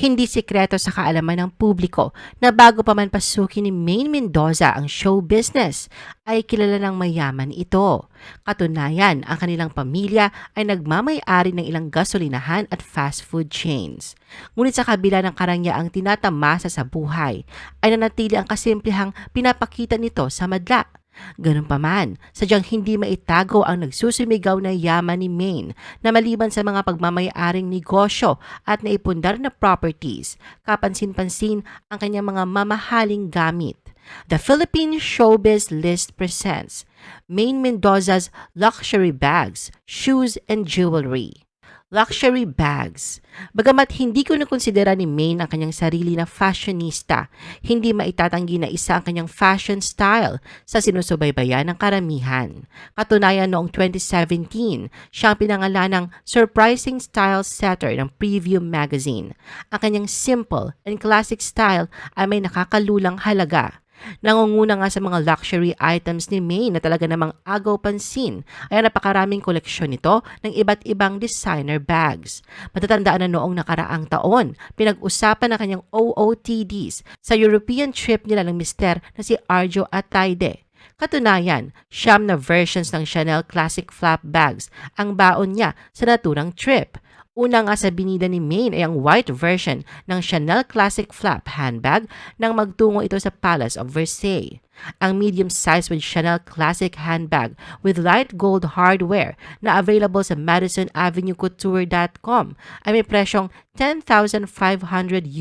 Hindi sikreto sa kaalaman ng publiko na bago pa man pasukin ni Maine Mendoza ang show business, ay kilala ng mayaman ito. Katunayan, ang kanilang pamilya ay nagmamay-ari ng ilang gasolinahan at fast food chains. Ngunit sa kabila ng karangyaang tinatamasa sa buhay, ay nanatili ang kasimplihang pinapakita nito sa madla. Ganun pa man, sadyang hindi maitago ang nagsusumigaw na yaman ni Maine na maliban sa mga pagmamayaring negosyo at naipundar na properties, kapansin-pansin ang kanyang mga mamahaling gamit. The Philippine Showbiz List presents Maine Mendoza's luxury bags, shoes, and jewelry luxury bags. Bagamat hindi ko nakonsidera ni Maine ang kanyang sarili na fashionista, hindi maitatanggi na isa ang kanyang fashion style sa sinusubaybayan ng karamihan. Katunayan noong 2017, siya ang pinangalan ng Surprising Style Setter ng Preview Magazine. Ang kanyang simple and classic style ay may nakakalulang halaga. Nangunguna nga sa mga luxury items ni May na talaga namang agaw pansin ay napakaraming koleksyon nito ng iba't ibang designer bags. Matatandaan na noong nakaraang taon, pinag-usapan na kanyang OOTDs sa European trip nila ng mister na si Arjo Ataide. Katunayan, siyam na versions ng Chanel Classic Flap Bags ang baon niya sa naturang trip. Una nga sa binida ni Maine ay ang white version ng Chanel Classic Flap handbag nang magtungo ito sa Palace of Versailles. Ang medium size with Chanel Classic handbag with light gold hardware na available sa MadisonAvenueCouture.com ay may presyong 10,500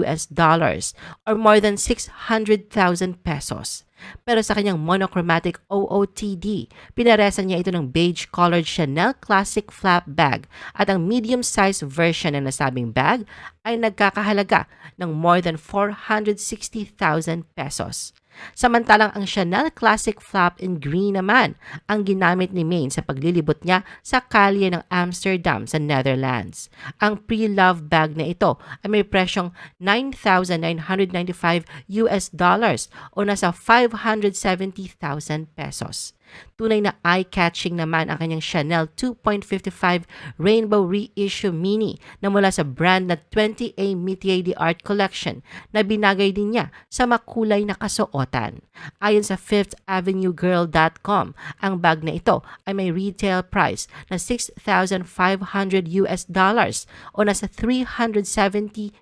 US dollars or more than 600,000 pesos. Pero sa kanyang monochromatic OOTD, pinaresan niya ito ng beige-colored Chanel Classic Flap Bag at ang medium-size version ng nasabing bag ay nagkakahalaga ng more than 460,000 pesos. Samantalang ang Chanel Classic Flap in Green naman ang ginamit ni Maine sa paglilibot niya sa kalye ng Amsterdam sa Netherlands. Ang pre-love bag na ito ay may presyong 9,995 US dollars o nasa 570,000 pesos. Tunay na eye-catching naman ang kanyang Chanel 2.55 Rainbow Reissue Mini na mula sa brand na 20A Métier d'Art Collection na binagay din niya sa makulay na kasuotan. Ayon sa 5th AvenueGirl.com, ang bag na ito ay may retail price na 6,500 US dollars o nasa 370,000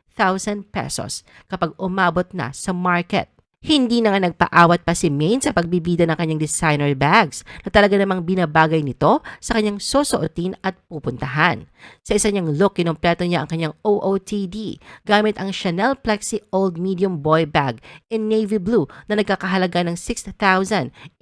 pesos kapag umabot na sa market. Hindi na nga nagpaawat pa si Maine sa pagbibida ng kanyang designer bags na talaga namang binabagay nito sa kanyang susuotin at pupuntahan. Sa isa niyang look, kinumpleto niya ang kanyang OOTD gamit ang Chanel Plexi Old Medium Boy Bag in navy blue na nagkakahalaga ng $6,800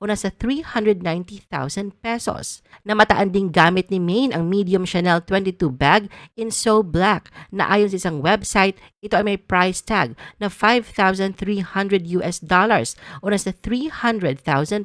o nasa 390,000 pesos. Namataan ding gamit ni Maine ang medium Chanel 22 bag in so black na ayon sa isang website, ito ay may price tag na 5 5,300 US dollars o nasa 300,000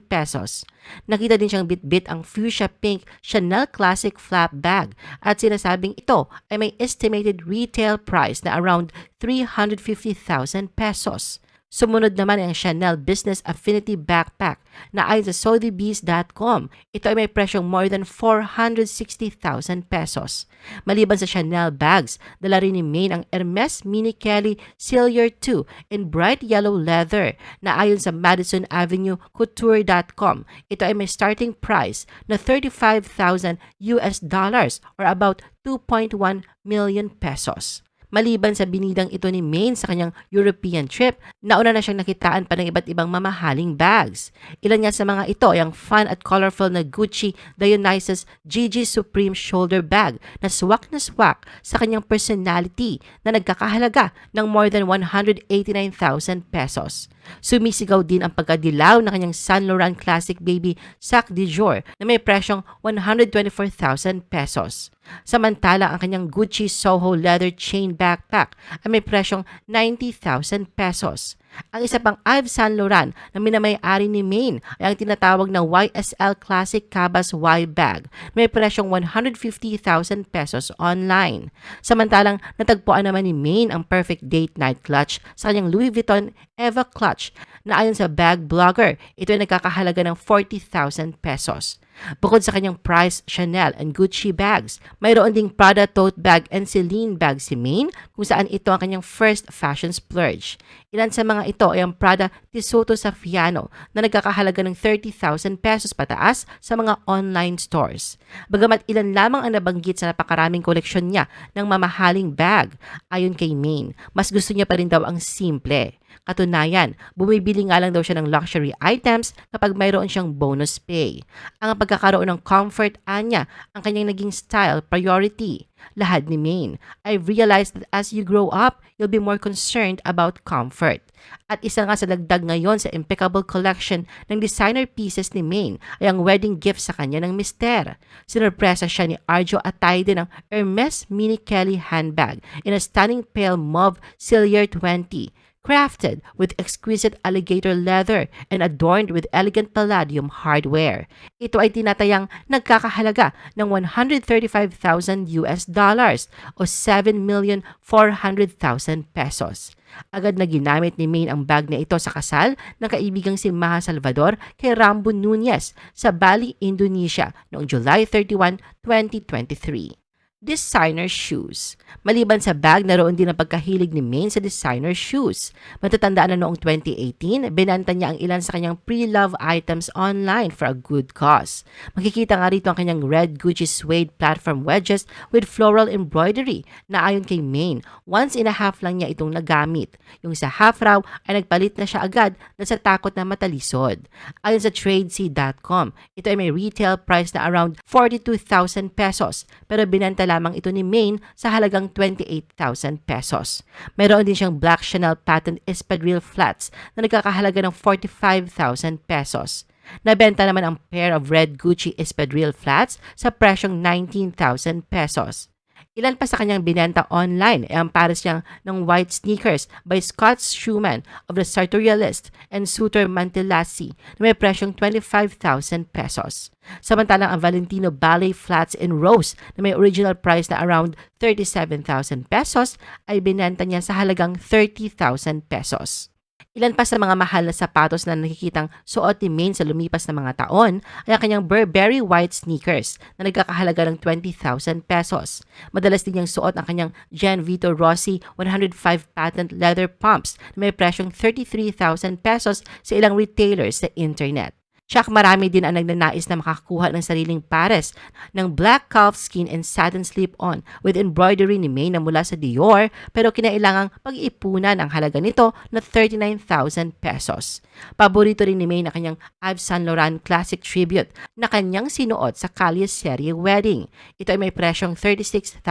pesos. Nakita din siyang bit-bit ang fuchsia pink Chanel Classic Flap Bag at sinasabing ito ay may estimated retail price na around 350,000 pesos. Sumunod naman ang Chanel Business Affinity Backpack na ayon sa sothebees.com, ito ay may presyong more than 460,000 pesos. Maliban sa Chanel bags, dala rin ni Maine ang Hermes Mini Kelly Sillier 2 in bright yellow leather na ayon sa Madison Avenue Couture.com, ito ay may starting price na 35,000 US dollars or about 2.1 million pesos. Maliban sa binidang ito ni Maine sa kanyang European trip, nauna na siyang nakitaan pa ng iba't ibang mamahaling bags. Ilan nga sa mga ito ay ang fun at colorful na Gucci Dionysus GG Supreme Shoulder Bag na swak na swak sa kanyang personality na nagkakahalaga ng more than 189,000 pesos. Sumisigaw din ang pagkadilaw ng kanyang Saint Laurent Classic Baby Sac de Jour na may presyong 124,000 pesos. Samantala, ang kanyang Gucci Soho leather chain backpack ay may presyong 90,000 pesos. Ang isa pang Yves Saint Laurent na minamay-ari ni Maine ay ang tinatawag na YSL Classic Cabas Y bag. May presyong 150,000 pesos online. Samantalang natagpuan naman ni Maine ang perfect date night clutch sa kanyang Louis Vuitton Eva clutch na ayon sa bag blogger, ito ay nagkakahalaga ng 40,000 pesos. Bukod sa kanyang price Chanel and Gucci bags, mayroon ding Prada tote bag and Celine bag si Maine kung saan ito ang kanyang first fashion splurge. Ilan sa mga ito ay ang Prada Tesoro Saffiano na nagkakahalaga ng 30,000 pesos pataas sa mga online stores. Bagamat ilan lamang ang nabanggit sa napakaraming koleksyon niya ng mamahaling bag, ayon kay Maine, mas gusto niya pa rin daw ang simple. Katunayan, bumibili nga lang daw siya ng luxury items kapag mayroon siyang bonus pay. Ang pagkakaroon ng comfort anya ang kanyang naging style priority. Lahad ni Maine, I've realized that as you grow up, you'll be more concerned about comfort. At isa nga sa dagdag ngayon sa impeccable collection ng designer pieces ni Maine ay ang wedding gift sa kanya ng mister. Sinurpresa siya ni Arjo Atayde ng Hermes Mini Kelly handbag in a stunning pale mauve Sillier 20 crafted with exquisite alligator leather and adorned with elegant palladium hardware. Ito ay tinatayang nagkakahalaga ng 135,000 US dollars o 7,400,000 pesos. Agad na ginamit ni Maine ang bag na ito sa kasal ng kaibigang si Maha Salvador kay Rambo Nunez sa Bali, Indonesia noong July 31, 2023 designer shoes. Maliban sa bag, naroon din ang pagkahilig ni Maine sa designer shoes. Matatandaan na noong 2018, binanta niya ang ilan sa kanyang pre-love items online for a good cause. Makikita nga rito ang kanyang red Gucci suede platform wedges with floral embroidery na ayon kay Maine, once in a half lang niya itong nagamit. Yung sa half raw ay nagpalit na siya agad na sa takot na matalisod. Ayon sa tradec.com, ito ay may retail price na around 42,000 pesos pero binanta lamang ito ni Maine sa halagang 28,000 pesos. Mayroon din siyang Black Chanel Patent Espadrille Flats na nagkakahalaga ng 45,000 pesos. Nabenta naman ang pair of red Gucci Espadrille Flats sa presyong 19,000 pesos. Ilan pa sa kanyang binenta online ay ang pares niyang ng white sneakers by Scott Schumann of the Sartorialist and Suter Mantelasi na may presyong 25,000 pesos. Samantalang ang Valentino Ballet Flats in Rose na may original price na around 37,000 pesos ay binenta niya sa halagang 30,000 pesos. Ilan pa sa mga mahal na sapatos na nakikitang suot ni Maine sa lumipas na mga taon ay ang kanyang Burberry white sneakers na nagkakahalaga ng 20,000 pesos. Madalas din niyang suot ang kanyang Gian Vito Rossi 105 patent leather pumps na may presyong 33,000 pesos sa ilang retailers sa internet. Tsak marami din ang nagnanais na makakuha ng sariling pares ng black calf skin and satin slip-on with embroidery ni May na mula sa Dior pero kinailangang pag-ipunan ang halaga nito na 39,000 pesos. Paborito rin ni May na kanyang Yves Saint Laurent Classic Tribute na kanyang sinuot sa Calles Serie Wedding. Ito ay may presyong 36,000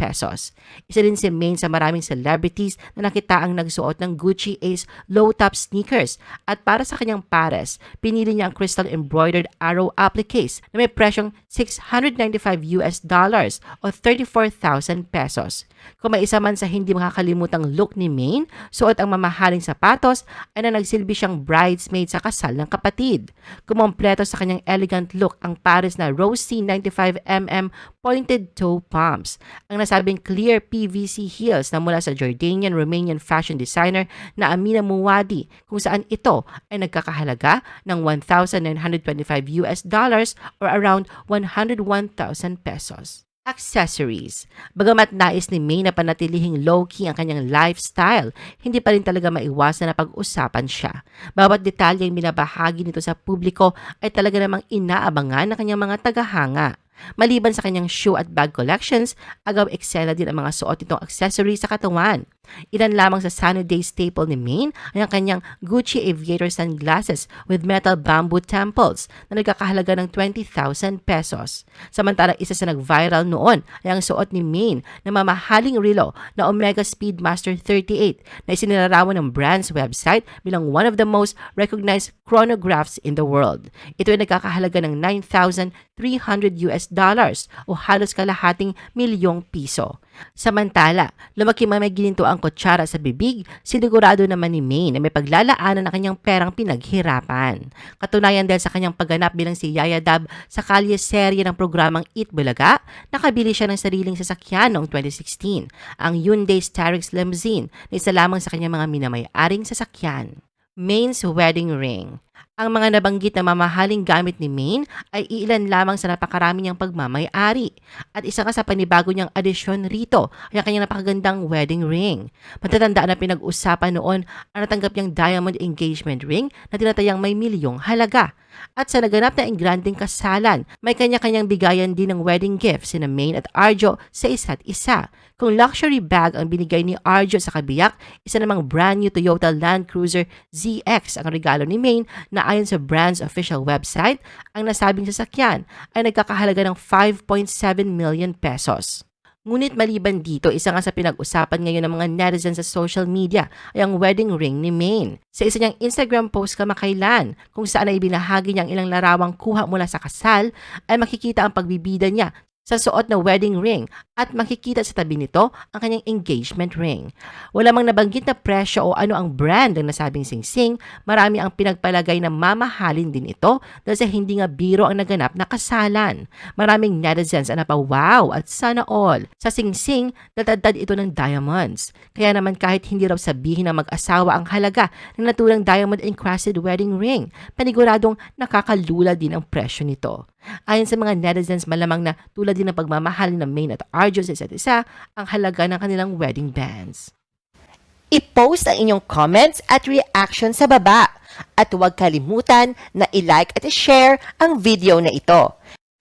pesos. Isa din si May sa maraming celebrities na nakita ang nagsuot ng Gucci Ace low-top sneakers at para sa kanyang pares, pinili niya ang crystal embroidered arrow appliques na may presyong 695 US dollars o 34,000 pesos. Kung may isa man sa hindi makakalimutang look ni Maine, suot ang mamahaling sapatos ay na nagsilbi siyang bridesmaid sa kasal ng kapatid. Kumompleto sa kanyang elegant look ang pares na Rosy 95mm pointed toe pumps. Ang nasabing clear PVC heels na mula sa Jordanian-Romanian fashion designer na Amina Muwadi kung saan ito ay nagkakahalaga ng 1,925 US dollars or around 101,000 pesos. Accessories. Bagamat nais ni May na panatilihing low-key ang kanyang lifestyle, hindi pa rin talaga maiwasan na pag-usapan siya. Bawat detalye ang binabahagi nito sa publiko ay talaga namang inaabangan ng kanyang mga tagahanga. Maliban sa kanyang shoe at bag collections, agaw eksena din ang mga suot nitong accessories sa katawan. Ilan lamang sa sunny day staple ni Maine ay ang kanyang Gucci aviator sunglasses with metal bamboo temples na nagkakahalaga ng 20,000 pesos. Samantalang isa sa nag-viral noon ay ang suot ni Maine na mamahaling relo na Omega Speedmaster 38 na isinilarawan ng brand's website bilang one of the most recognized chronographs in the world. Ito ay nagkakahalaga ng 9,300 US dollars o halos kalahating milyong piso. Samantala, lumaki man may gininto ang kutsara sa bibig, sinigurado naman ni May na may paglalaanan ng kanyang perang pinaghirapan. Katunayan dahil sa kanyang pagganap bilang si Yaya Dab sa kalye serye ng programang Eat Bulaga, nakabili siya ng sariling sasakyan noong 2016, ang Hyundai Starex Limousine na isa lamang sa kanyang mga minamay-aring sasakyan. Main's wedding ring. Ang mga nabanggit na mamahaling gamit ni Maine ay iilan lamang sa napakarami niyang pagmamayari. At isa nga sa panibago niyang adisyon rito ay ang kanyang napakagandang wedding ring. Matatandaan na pinag-usapan noon ang natanggap niyang diamond engagement ring na tinatayang may milyong halaga. At sa naganap na engranding kasalan, may kanya-kanyang bigayan din ng wedding gift sina Maine at Arjo sa isa't isa. Kung luxury bag ang binigay ni Arjo sa kabiyak, isa namang brand new Toyota Land Cruiser ZX ang regalo ni Maine na ayon sa brand's official website, ang nasabing sasakyan ay nagkakahalaga ng 5.7 million pesos. Ngunit maliban dito, isa nga sa pinag-usapan ngayon ng mga netizens sa social media ay ang wedding ring ni Maine. Sa isa niyang Instagram post kamakailan, kung saan ay binahagi niya ang ilang larawang kuha mula sa kasal, ay makikita ang pagbibida niya sa suot na wedding ring at makikita sa tabi nito ang kanyang engagement ring. Wala mang nabanggit na presyo o ano ang brand ng nasabing singsing, marami ang pinagpalagay na mamahalin din ito dahil sa hindi nga biro ang naganap na kasalan. Maraming netizens ang napawaw at sana all. Sa singsing, datadad ito ng diamonds. Kaya naman kahit hindi raw sabihin ng mag-asawa ang halaga ng naturang diamond encrusted wedding ring, paniguradong nakakalula din ang presyo nito. Ayon sa mga netizens, malamang na tulad din ng pagmamahal ng Maine at Arjo sa isa't isa, ang halaga ng kanilang wedding bands. I-post ang inyong comments at reaction sa baba. At huwag kalimutan na i-like at i-share ang video na ito.